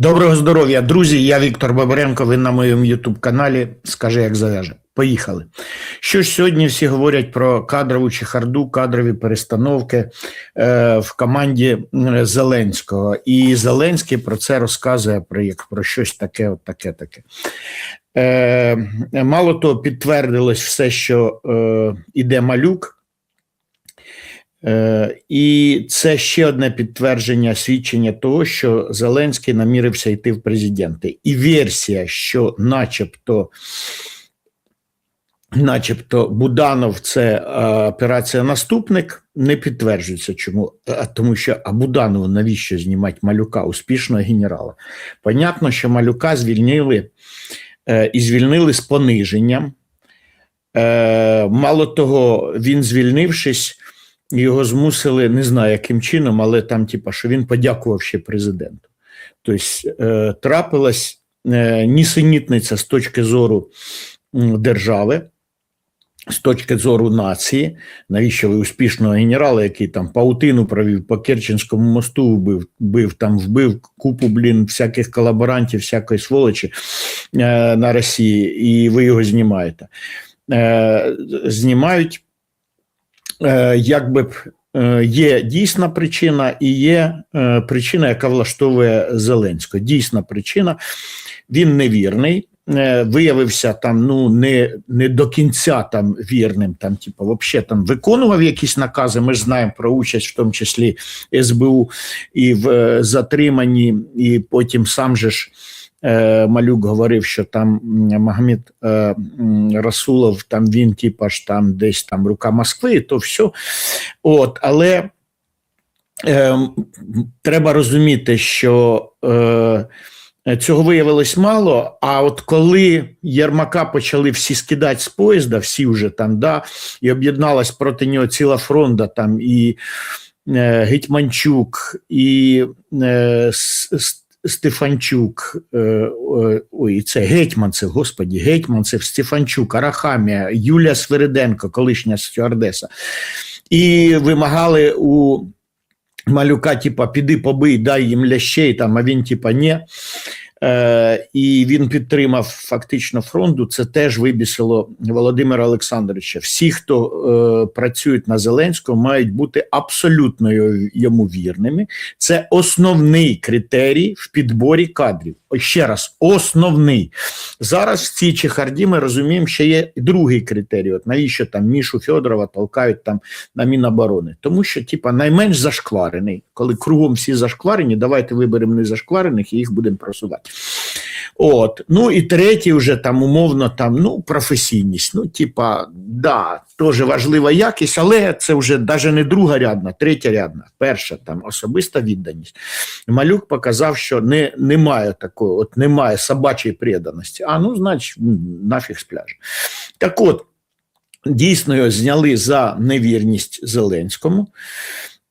Доброго здоров'я, друзі. Я Віктор Бабаренко. Ви на моєму Ютуб каналі. Скажи, як зав'яже. Поїхали. Що ж сьогодні всі говорять про кадрову чехарду, кадрові перестановки е, в команді Зеленського. І Зеленський про це розказує про, як, про щось таке, от таке, таке. Е, мало того, підтвердилось все, що е, іде малюк. Е, І це ще одне підтвердження свідчення того, що Зеленський намірився йти в президенти. І версія, що начебто, начебто Буданов це е, операція наступник, не підтверджується. Чому? Тому що а Буданову навіщо знімати малюка успішного генерала? Понятно, що малюка звільнили е, і звільнили з пониженням. Мало того, він звільнившись. Його змусили, не знаю яким чином, але там, типа, що він подякував ще президенту. Тобто е, трапилась е, нісенітниця з точки зору держави, з точки зору нації. Навіщо ви успішного генерала, який там паутину провів по Керченському мосту, вбив, вбив там, вбив купу блін, всяких колаборантів, всякої сволочі е, на Росії, і ви його знімаєте. Знімають якби е, є дійсна причина і є е, причина, яка влаштовує Зеленського. Дійсна причина, він невірний. е, Виявився там ну не, не до кінця там вірним, там, типу, вообще там виконував якісь накази. Ми ж знаємо про участь, в тому числі СБУ, і в е, затриманні, і потім сам же ж е, Малюк говорив, що там Магомед е, Расулов, там він, типа ж там десь там рука Москви, то все. От, але е, треба розуміти, що е, цього виявилось мало. А от коли Єрмака почали всі скидати з поїзда, всі вже там, да, і об'єдналась проти нього ціла фронта, там і е, Гетьманчук, і е, Стефанчук, е, ой, це Гетьманцев, господі, Гетьманцев, Стефанчук, Арахамія, Юлія Свириденко, колишня стюардеса, і вимагали у малюка, типа, піди побий, дай їм лящей, там, а він, типа, ні. Е, і він підтримав фактично фронту. Це теж вибісило Володимира Олександровича. Всі, хто е, працюють на Зеленського, мають бути абсолютно йому вірними. Це основний критерій в підборі кадрів. Ще раз, основний. Зараз в цій чехарді ми розуміємо, що є другий критерій. От навіщо там Мішу Федорова толкають там на Міноборони? Тому що, типа, найменш зашкварений, коли кругом всі зашкварені, давайте виберемо незашкварених і їх будемо просувати. От, ну і третій, вже там умовно, там ну професійність. Ну, типа, да, теж важлива якість, але це вже навіть не друга рядна, третя рядна, перша там особиста відданість. Малюк показав, що не, немає такої, от немає собачої преданості. А ну, значить, нафіг з пляжу. Так от, дійсно його зняли за невірність Зеленському.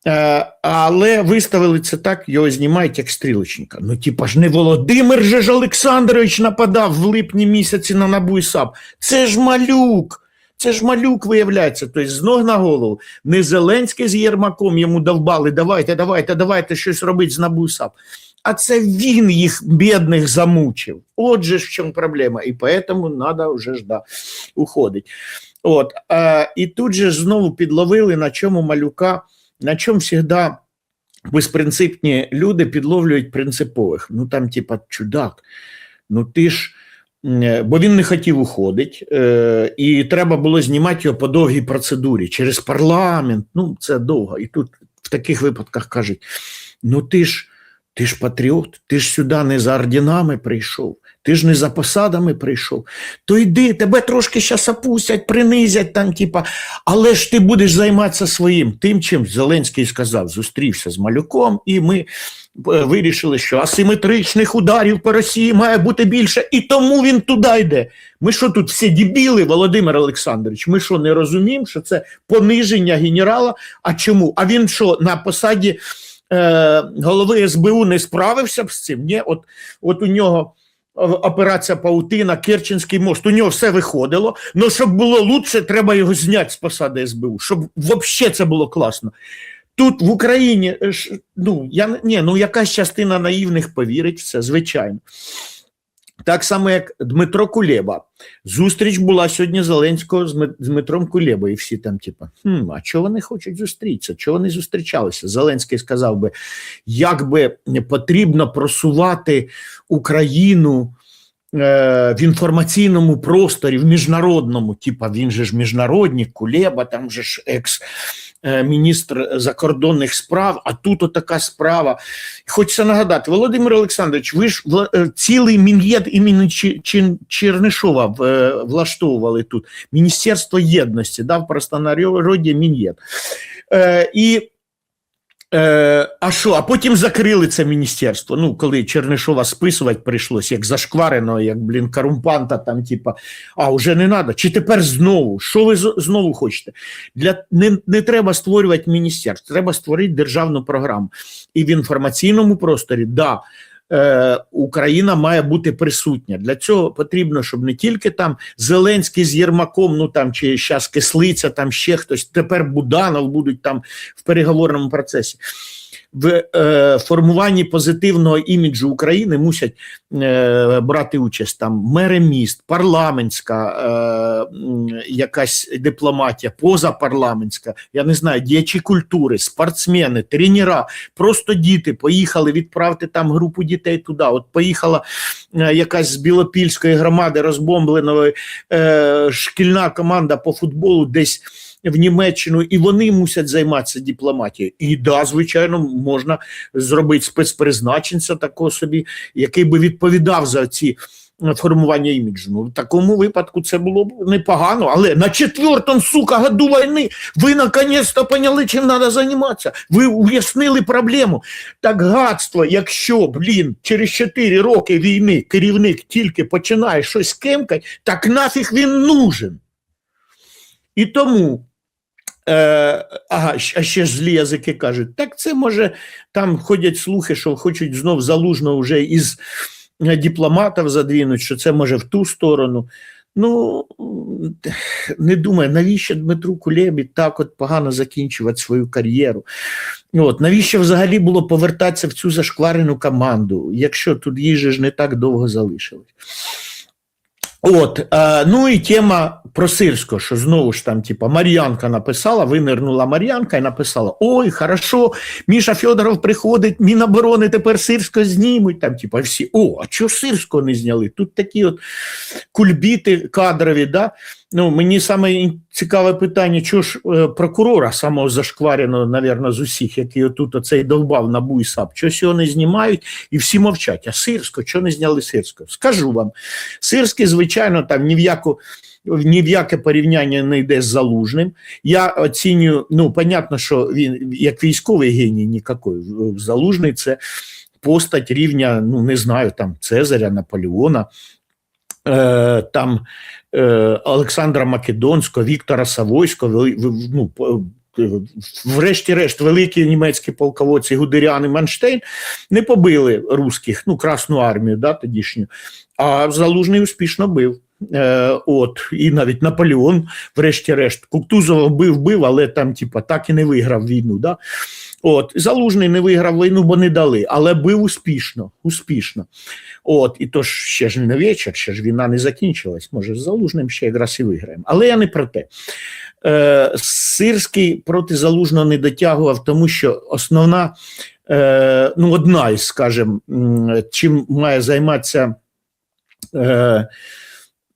Е, але виставили це так, його знімають як стрілочника. Ну, типа ж не Володимир же ж Олександрович нападав в липні місяці на НАБУ і САП. Це ж малюк. Це ж малюк виявляється. Тобто з ног на голову. Не Зеленський з Єрмаком йому довбали, давайте, давайте, давайте щось робити з НАБУ і САП. А це він їх бідних замучив. Отже в чому проблема. І поэтому треба вже ж да, уходить. От, е, і тут же знову підловили, на чому малюка, на чому завжди безпринципні люди підловлюють принципових. Ну там, типа, чудак, ну ти ж. Бо він не хотів уходити, е, і треба було знімати його по довгій процедурі через парламент. Ну, це довго. І тут в таких випадках кажуть: ну ти ж, ти ж патріот, ти ж сюди не за орденами прийшов, ти ж не за посадами прийшов. То йди, тебе трошки щас опустять, принизять там, типа, але ж ти будеш займатися своїм. Тим, чим Зеленський сказав, зустрівся з малюком, і ми е, вирішили, що асиметричних ударів по Росії має бути більше, і тому він туди йде. Ми що тут всі дебіли, Володимир Олександрович? Ми що не розуміємо, що це пониження генерала? А чому? А він що на посаді е, голови СБУ не справився б з цим? Ні, от, от у нього. Операція Паутина, Керченський мост, у нього все виходило. Ну, щоб було лучше, треба його зняти з посади СБУ, щоб взагалі це було класно. Тут в Україні е, ну, я, ні, ну якась частина наївних повірить в це, звичайно. Так само, як Дмитро Кулеба. Зустріч була сьогодні Зеленського з Дмитром Кулебою, і всі там, типа, хм, а чого вони хочуть зустрітися? Чого вони зустрічалися? Зеленський сказав би, як би потрібно просувати Україну е, в інформаційному просторі, в міжнародному, типа він же ж міжнародник, Кулеба, там же ж екс. Е, Міністр закордонних справ, а тут отака справа. Хочеться нагадати, Володимир Олександрович, ви ж е, цілий мін'єд імені Чернишова е, влаштовували тут. Міністерство єдності, да, в простонароді мін'єд. І Е, а що? А потім закрили це міністерство. Ну, коли Чернишова списувати прийшлось, як зашкварено, як блін, карумпанта, там, типа, а вже не треба. Чи тепер знову? Що ви знову хочете? Для не, не треба створювати міністерство, треба створити державну програму. І в інформаційному просторі, да, е, Україна має бути присутня. Для цього потрібно, щоб не тільки там Зеленський з Єрмаком, ну там чи зараз Кислиця, там ще хтось, тепер Буданов будуть там в переговорному процесі. В е, формуванні позитивного іміджу України мусять е, брати участь там мери міст, парламентська е, якась дипломатія, позапарламентська, я не знаю, діячі культури, спортсмени, тренера, просто діти поїхали відправити там групу дітей туди. От поїхала е, якась з Білопільської громади розбомбленої е, шкільна команда по футболу десь в Німеччину, і вони мусять займатися дипломатією. І да, звичайно, можна зробити спецпризначенця такого собі, який би відповідав за ці. е, Формування іміджу. Ну, в такому випадку це було б непогано, але на четвертому, сука, году війни ви наконець-то поняли, чим треба займатися. Ви уяснили проблему. Так гадство, якщо, блін, через 4 роки війни керівник тільки починає щось кемкати, так нафіг він нужен. І тому, ага, а ще ж злі язики кажуть, так це може, там ходять слухи, що хочуть знов залужно вже із е, дипломатів задвинуть, що це може в ту сторону. Ну, не думаю, навіщо Дмитру Кулебі так от погано закінчувати свою кар'єру. От, навіщо взагалі було повертатися в цю зашкварену команду, якщо тут їжі ж не так довго залишилось. От, е, ну і тема про Сирського, що знову ж там, типа, Мар'янка написала, винирнула Мар'янка і написала: Ой, хорошо, Міша Федоров приходить, Міноборони тепер Сирського знімуть. Там, типа, всі, о, а чого Сирського не зняли? Тут такі от кульбіти кадрові, да? Ну, мені саме цікаве питання, чого ж е, прокурора, самого зашквареного, навірно, з усіх, який отут оцей довбав на буйсап, чогось його не знімають, і всі мовчать. А Сирського, чого не зняли Сирського? Скажу вам, Сирський, звичайно, там ні в яку. Ні в яке порівняння не йде з залужним. Я оцінюю, ну, понятно, що він як військовий геній ніякий. Залужний це постать рівня, ну не знаю, там Цезаря, Наполеона, е, там е, Олександра Македонського, Віктора Савойського, ну, е, врешті-решт, великі німецькі полководці Гудеріан і Манштейн не побили русських, ну, Красну армію, да, тодішню, а Залужний успішно бив. От, і навіть Наполеон, врешті-решт, Кутузова бив, бив, але там, типа, так і не виграв війну. Да? От, Залужний не виграв війну, бо не дали, але бив успішно, успішно. От, і то ж ще ж не вечір, ще ж війна не закінчилась. Може, з Залужним ще якраз і виграємо. Але я не про те. Е, Сирський проти Залужного не дотягував, тому що основна, е, ну, одна із, скажімо, чим має займатися. Е,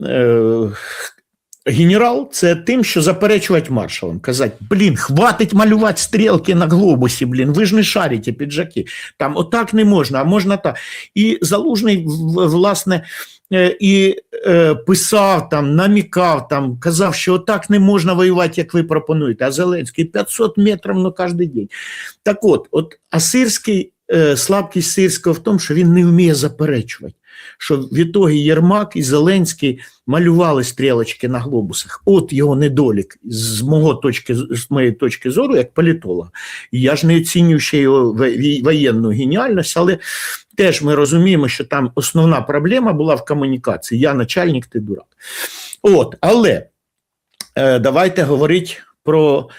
е, Генерал це тим, що заперечувати маршалам, казати, блін, хватить малювати стрілки на глобусі, блін, ви ж не шарите піджаки. Там отак не можна, а можна так. І залужний, власне, е, і е, писав там, намікав там, казав, що отак не можна воювати, як ви пропонуєте. А Зеленський 500 метрів на кожен день. Так от, от а Сирський, е, слабкість Сирського в тому, що він не вміє заперечувати. Що відтоді Єрмак і Зеленський малювали стрілочки на глобусах. От його недолік з мого точки з моєї точки зору, як політолога. Я ж не оцінюю ще його воєнну геніальність, але теж ми розуміємо, що там основна проблема була в комунікації. Я начальник, ти дурак. От, але е, давайте говорити про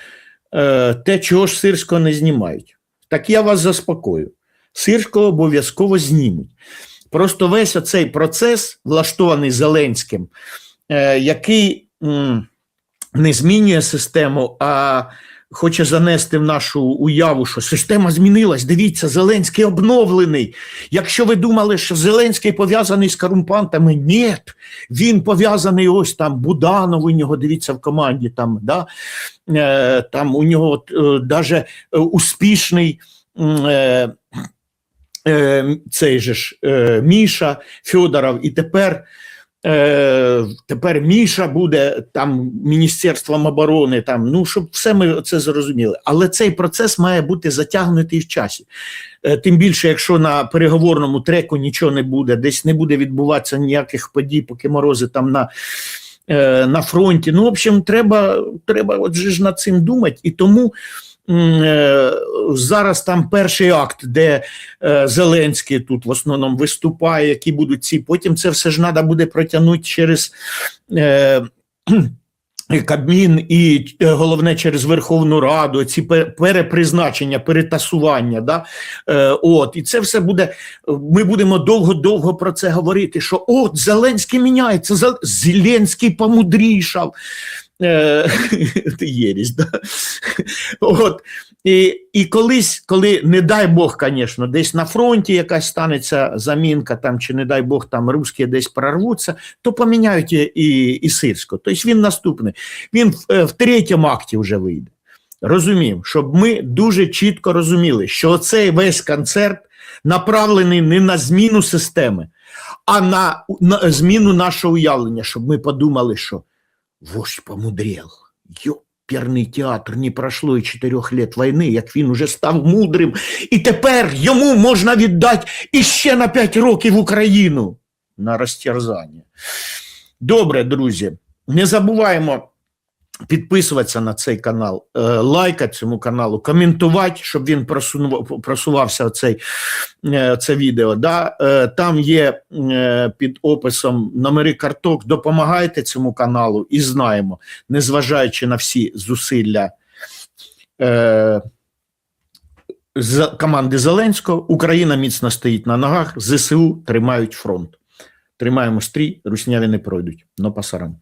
е, те, чого ж Сирського не знімають. Так я вас заспокою. Сирського обов'язково знімуть. Просто весь оцей процес, влаштований Зеленським, е, який не змінює систему, а хоче занести в нашу уяву, що система змінилась. Дивіться, Зеленський обновлений. Якщо ви думали, що Зеленський пов'язаний з корумпантами, ні, він пов'язаний ось там Буданов, у нього дивіться в команді. Там, да? е, там у нього от, е, успішний. Е, цей же ж е, Міша Федоров, і тепер, е, тепер Міша буде там Міністерством оборони, там, ну, щоб все ми це зрозуміли. Але цей процес має бути затягнутий в часі. Е, тим більше, якщо на переговорному треку нічого не буде, десь не буде відбуватися ніяких подій, поки морози там на. На фронті, ну, в общем, треба, треба от же ж над цим думати, і тому зараз там перший акт, де е, Зеленський тут в основному виступає, які будуть ці. Потім це все ж треба буде протягнути через е, Кабмін і е, головне через Верховну Раду, ці перепризначення, перетасування. Да? Е, от, і це все буде. Ми будемо довго-довго про це говорити. Що от Зеленський міняється, Зеленський помудрішав. Е, Ти єрість, да? От. І, і колись, коли, не дай Бог, звісно, десь на фронті якась станеться замінка, там, чи не дай Бог, там русські десь прорвуться, то поміняють і, і, і. Тобто він наступний. Він в, е, в третьому акті вже вийде. Розумів, щоб ми дуже чітко розуміли, що цей весь концерт направлений не на зміну системи, а на, на зміну нашого уявлення, щоб ми подумали, що вождь помудрел. Йоперний театр, не пройшло і чотирьох лет війни, як він уже став мудрим, і тепер йому можна віддати іще на п'ять років Україну на розтерзання. Добре, друзі, не забуваємо підписуватися на цей канал, е, лайкати цьому каналу, коментувати, щоб він просувався цей, е, це відео. Да? Е, Там є під описом номери карток. Допомагайте цьому каналу і знаємо, незважаючи на всі зусилля. Команди Зеленського Україна міцно стоїть на ногах, ЗСУ тримають фронт. Тримаємо стрій, русняві не пройдуть. Но пасарам.